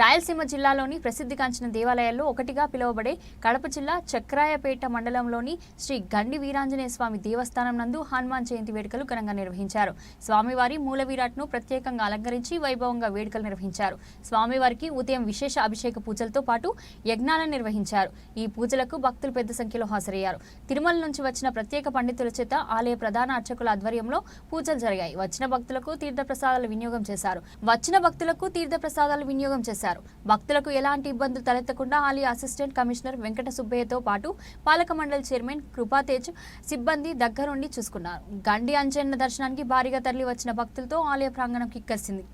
రాయలసీమ జిల్లాలోని ప్రసిద్ధిగాంచిన దేవాలయాల్లో ఒకటిగా పిలువబడే కడప జిల్లా చక్రాయపేట మండలంలోని శ్రీ గండి వీరాంజనేయ స్వామి దేవస్థానం నందు హనుమాన్ జయంతి వేడుకలు ఘనంగా నిర్వహించారు. స్వామివారి మూల విరాట్ను ప్రత్యేకంగా అలంకరించి వైభవంగా వేడుకలు నిర్వహించారు. స్వామివారికి ఉదయం విశేష అభిషేక పూజలతో పాటు యజ్ఞాలను నిర్వహించారు. ఈ పూజలకు భక్తులు పెద్ద సంఖ్యలో హాజరయ్యారు. తిరుమల నుంచి వచ్చిన ప్రత్యేక పండితుల చేత ఆలయ ప్రధాన అర్చకుల ఆధ్వర్యంలో పూజలు జరిగాయి. వచ్చిన భక్తులకు తీర్థప్రసాదాలు వినియోగం చేశారు. వచ్చిన భక్తులకు తీర్థప్రసాదాలు వినియోగం చేశారు. భక్తులకు ఎలాంటి ఇబ్బందులు తలెత్తకుండా ఆలయ అసిస్టెంట్ కమిషనర్ వెంకట సుబ్బయ్యతో పాటు పాలక మండలి చైర్మన్ కృపాతేజ్ సిబ్బంది దగ్గరుండి చూసుకున్నారు. గండి అంజన్న దర్శనానికి భారీగా తరలి వచ్చిన భక్తులతో ఆలయ ప్రాంగణం కిక్కరిసింది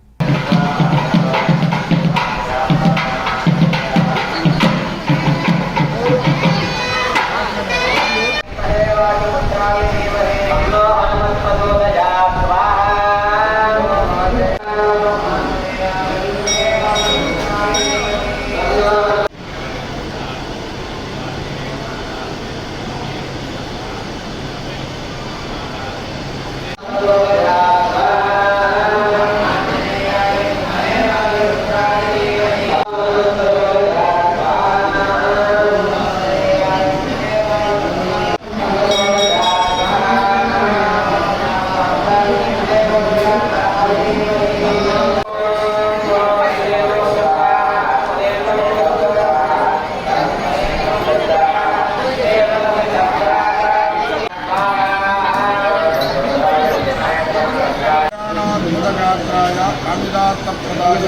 బుధగాత్రాయ కామిదార్థప్రదాయ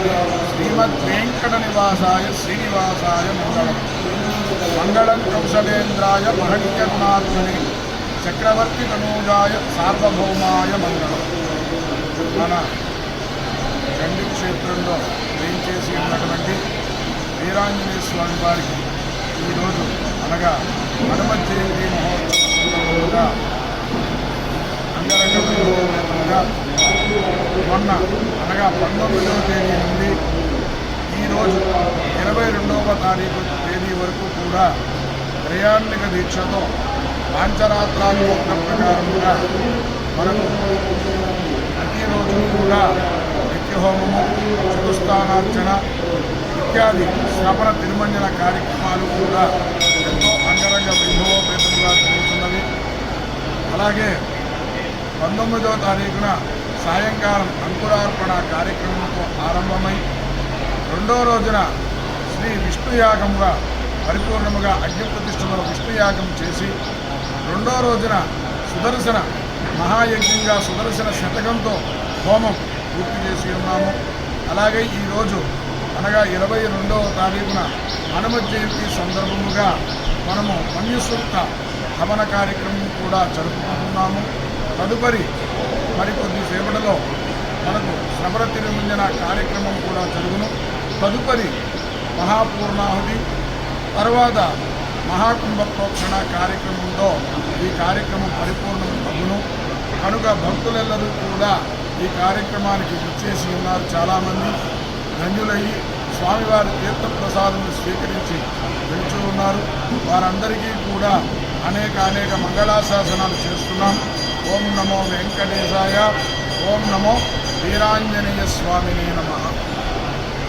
శ్రీమద్ వెంకట నివాసాయ శ్రీనివాసాయ మంగళం. మంగళం కౌశలేంద్రాయ మహణ్యగుణాత్మని చక్రవర్తి తనూజాయ సార్వభౌమాయ మంగళం. మన చండీ క్షేత్రంలో వేయించేసి ఉన్నటువంటి వీరాంజనేయ స్వామి వారికి ఈరోజు అనగా హనుమ జయంతి మహోత్సవంగా అంగరంగ మొన్న అనగా పంతొమ్మిదవ తేదీ నుండి ఈరోజు ఇరవై రెండవ తారీఖు తేదీ వరకు కూడా ప్రయాణిక దీక్షతో పాంచరాత్రాత్మక ప్రకారముగా మనకు ప్రతిరోజు కూడా నిత్యహోమము చతుస్థానార్చన ఇత్యాది శ్రవణ తిరుమంజన కార్యక్రమాలు కూడా ఎంతో అంగరంగ వైభవోపేతంగా జరుగుతున్నవి. అలాగే పంతొమ్మిదవ తారీఖున సాయంకాలం అంకురార్పణ కార్యక్రమంతో ఆరంభమై రెండో రోజున శ్రీ విష్ణుయాగంగా పరిపూర్ణముగా అగ్నిప్రతిష్టలో విష్ణుయాగం చేసి రెండో రోజున సుదర్శన మహాయజ్ఞంగా సుదర్శన శతకంతో హోమం పూర్తి చేసి ఉన్నాము. అలాగే ఈరోజు అనగా ఇరవై రెండవ తారీఖున హనుమ జయంతి సందర్భముగా మనము మన్యుసూక్త హవన కార్యక్రమం కూడా జరుపుకుంటున్నాము. తదుపరి మరికొద్ది సేపటిలో మనకు శ్రమర తిరుమంజన కార్యక్రమం కూడా జరుగును. తదుపరి మహాపూర్ణాహుతి తర్వాత మహాకుంభ ప్రోక్షణ కార్యక్రమంలో ఈ కార్యక్రమం పరిపూర్ణం అగును కనుక భక్తులెల్లరూ కూడా ఈ కార్యక్రమానికి విచ్చేసి ఉన్నారు చాలామంది. ధన్యులయ్యి స్వామివారి తీర్థప్రసాదం స్వీకరించి వెళ్తూ ఉన్నారు. వారందరికీ కూడా అనేక అనేక మంగళాశాసనాలు చేస్తున్నాం. ఓం నమో వెంకటేశాయ ఓం నమో వీరాంజనేయ స్వామిని నమ.